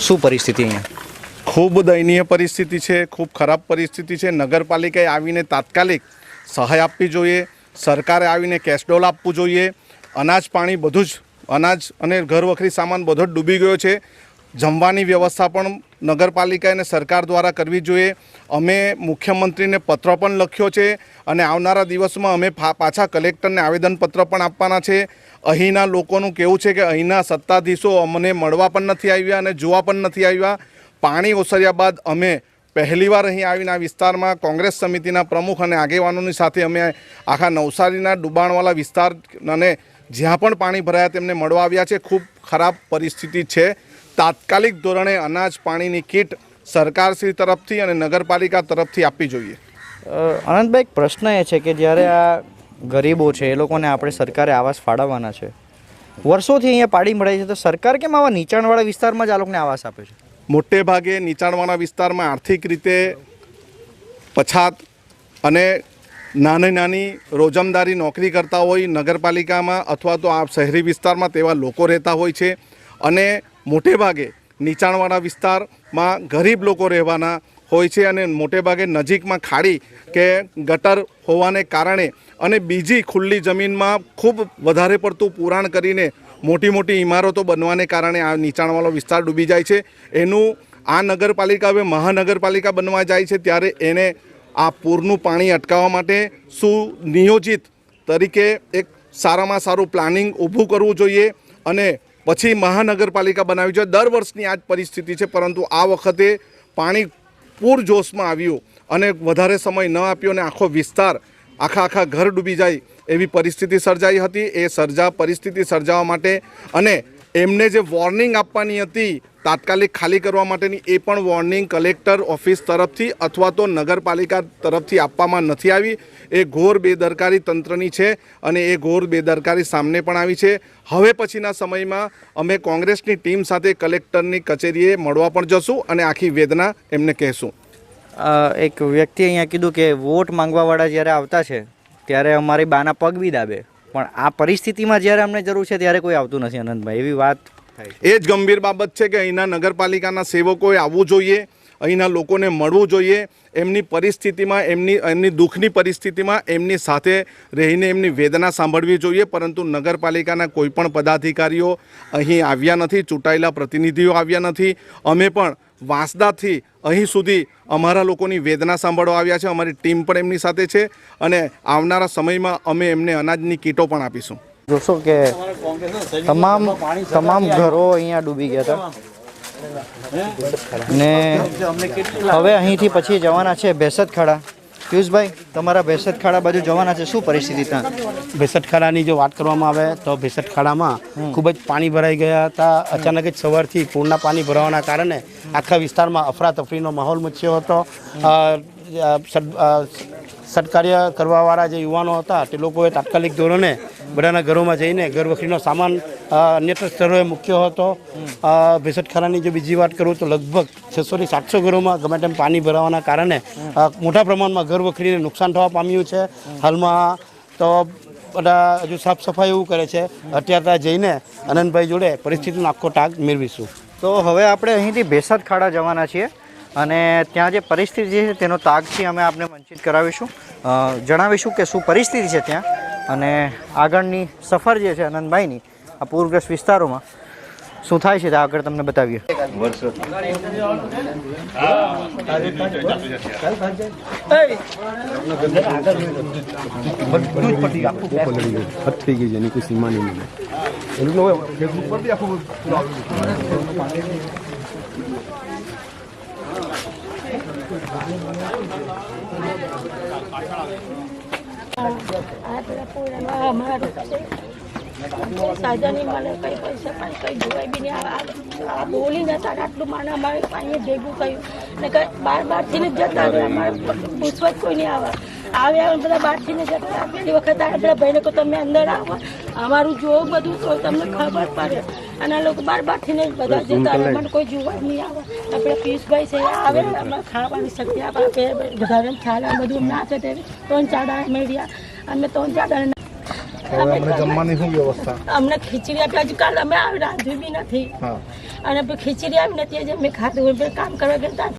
શું પરિસ્થિતિ ખૂબ દયનીય પરિસ્થિતિ છે, ખૂબ ખરાબ પરિસ્થિતિ છે. નગરપાલિકાએ આવીને તાત્કાલિક સહાય આપવી જોઈએ, સરકારે આવીને કેશડોલ આપવું જોઈએ. અનાજ, પાણી બધું જ, અનાજ અને ઘર વખરી સામાન બધો જ ડૂબી ગયો છે. જમવાની વ્યવસ્થા પણ નગરપાલિકા અને સરકાર દ્વારા કરવી જોઈએ. અમે મુખ્યમંત્રીને પત્ર પણ લખ્યો છે અને આવનારા દિવસમાં અમે પાછા કલેક્ટરને આવેદનપત્ર પણ આપવાના છે. અહીંના લોકોનું કેવું છે કે અહીંના સત્તાધીશો અમને મળવા પણ નથી આવ્યા અને જોવા પણ નથી આવ્યા. પાણી ઓસર્યા બાદ અમે પહેલીવાર અહીં આવીને આ વિસ્તારમાં કોંગ્રેસ સમિતિના પ્રમુખ અને આગેવાનોની સાથે અમે આખા નવસારીના ડુબાણવાળા વિસ્તાર અને જ્યાં પણ પાણી ભરાયા તેમને મળવા આવ્યા છે. ખૂબ ખરાબ પરિસ્થિતિ છે. તાત્કાલિક ધોરણે અનાજ પાણીની કીટ સરકારશ્રી તરફથી અને નગરપાલિકા તરફથી આપવી જોઈએ. આનંદભાઈ એક પ્રશ્ન એ છે કે જ્યારે આ ગરીબો છે એ લોકોને આપણે સરકારે આવાસ ફાળવવાના છે વર્ષોથી અહીંયા પાડી મળે છે તો સરકાર કેમ આવા નીચાણવાળા વિસ્તારમાં જ આ લોકોને આવાસ આપે છે? મોટે ભાગે નીચાણવાળા વિસ્તારમાં આર્થિક રીતે પછાત અને નાની નાની રોજમદારી નોકરી કરતા હોય નગરપાલિકામાં અથવા તો આ શહેરી વિસ્તારમાં તેવા લોકો રહેતા હોય છે. અને મોટે ભાગે નીચાણવાળા વિસ્તારમાં ગરીબ લોકો રહેવાના હોય છે અને મોટેભાગે નજીકમાં ખાડી કે ગટર હોવાને કારણે અને બીજી ખુલ્લી જમીનમાં ખૂબ વધારે પડતું પુરાણ કરીને મોટી મોટી ઇમારતો બનવાને કારણે આ નીચાણવાળો વિસ્તાર ડૂબી જાય છે. એનું આ નગરપાલિકા હવે મહાનગરપાલિકા બનવા જાય છે ત્યારે એને આ પૂરનું પાણી અટકાવવા માટે સુનિયોજિત તરીકે એક સારામાં સારું પ્લાનિંગ ઊભું કરવું જોઈએ અને પછી મહાનગરપાલિકા બનાવી છે. દર વર્ષની આ જ પરિસ્થિતિ છે, પરંતુ આ વખતે પાણી પૂરજોશમાં આવ્યું અને વધારે સમય ન આપ્યો અને આખો વિસ્તાર, આખા આખા ઘર ડૂબી જાય એવી પરિસ્થિતિ સર્જાઈ હતી. એ સર્જા પરિસ્થિતિ સર્જાવા માટે અને એમને જે વોર્નિંગ આપવાની હતી તાત્કાલિક ખાલી કરવા માટેની એ પણ વોર્નિંગ કલેક્ટર ઓફિસ તરફથી અથવા તો નગરપાલિકા તરફથી આપવામાં નથી આવી. એ ઘોર બેદરકારી તંત્રની છે અને એ ઘોર બેદરકારી સામને પણ આવી છે. હવે પછીના સમયમાં અમે કોંગ્રેસની ટીમ સાથે કલેક્ટરની કચેરીએ મળવા પણ જશું અને આખી વેદના એમને કહેશું. એક વ્યક્તિ અહીંયા કીધું કે વોટ માંગવાવાળા જ્યારે આવતા છે, ત્યારે અમારી બાના પગ બી દાબે. પણ આ પરિસ્થિતિમાં જ્યારે અમને જરૂર છે ત્યારે કોઈ આવતું નથી અનંતભાઈ. એવી વાત એ જ ગંભીર બાબત છે કે અહીંના નગરપાલિકાના સેવકોએ આવવું જોઈએ, અહીંના લોકોને મળવું જોઈએ, એમની પરિસ્થિતિમાં, એમની એમની દુઃખની પરિસ્થિતિમાં એમની સાથે રહીને એમની વેદના સાંભળવી જોઈએ, પરંતુ નગરપાલિકાના કોઈ પણ પદાધિકારીઓ અહીં આવ્યા નથી, ચૂંટાયેલા પ્રતિનિધિઓ આવ્યા નથી. અમે પણ વાંસદાથી અહીં સુધી અમારા લોકોની વેદના સાંભળવા આવ્યા છે, અમારી ટીમ પણ એમની સાથે છે અને આવનારા સમયમાં અમે એમને અનાજની કીટો પણ આપીશું. જોશો કે તમામ તમામ ઘરો અહીંયા ડૂબી ગયા હતા. ને હવે અહીંથી પછી જવાના છે બેસત ખાડા પિયુષભાઈ તમારા બેસત ખાડા બાજુ જવાના છે. શું પરિસ્થિતિ ત્યાં? ભેસટખાડાની જો વાત કરવામાં આવે તો ભેસટખાડામાં ખૂબ જ પાણી ભરાઈ ગયા હતા. અચાનક જ સવારથી પૂરના પાણી ભરાવાના કારણે આખા વિસ્તારમાં અફરાતફરીનો માહોલ મચ્યો હતો. સત્કાર્ય કરવાવાળા જે યુવાનો હતા તે લોકોએ તાત્કાલિક ધોરણે બધાના ઘરોમાં જઈને ઘર વખરીનો સામાન અન્યત્ર સ્થળોએ મૂક્યો હતો. ભેસટખાનાની જો બીજી વાત કરું તો લગભગ છસોથી સાતસો ઘરોમાં ગમે તેમ પાણી ભરાવાના કારણે મોટા પ્રમાણમાં ઘર વખરીને નુકસાન થવા પામ્યું છે. હાલમાં તો બધા હજુ સાફ સફાઈ એવું કરે છે. અત્યારે ત્યાં જઈને આનંદભાઈ જોડે પરિસ્થિતિનો આખો ટાગ મેળવીશું. તો હવે આપણે અહીંથી ભેસાદ ખાડા જવાના છીએ અને ત્યાં જે પરિસ્થિતિ છે તેનો તાગથી અમે આપને વંચિત કરાવીશું. જણાવીશું કે શું પરિસ્થિતિ છે ત્યાં. અને આગળની સફર જે છે આનંદભાઈની, આ પૂરગ્રસ્ત વિસ્તારોમાં, શું થાય છે તે આગળ તમને બતાવીએ. થઈ ગઈ સાધન મળે કઈ પૈસા પાણી કઈ જોવાય બી નહીં. આ- આ બોલી નતા આટલું માને અમારે અહીંયા ભેગું કર્યું. ને કંઈ બાર બારથી ને જતા અમારે પૂછવા જ કોઈ નહીં આવે. આવ્યા બધા બહારથી ને જતા. પેલી વખત આવે પેલા ભાઈને કહો તમે અંદર આવો. અમારું જોવું બધું તો તમને ખબર પડે. અને આ લોકો બાર બારથી ને બધા જતા મને કોઈ જોવા નહીં આવે. આપણે પિયુષભાઈ છે આવે અમને ખાવાની શક્તિ આપે ઘરે ખ્યાલ બધું ના છે તે. ત્રણ ચાર દાડા મેળ્યા. અમે ત્રણ ચાર દાડા અમને ખીચડી આપી. હજુ કાલ અમે આવી રાંધ્યું બી નથી. અને ખીચડી આવી નથી અમે ખાધું કામ કરવા ગયા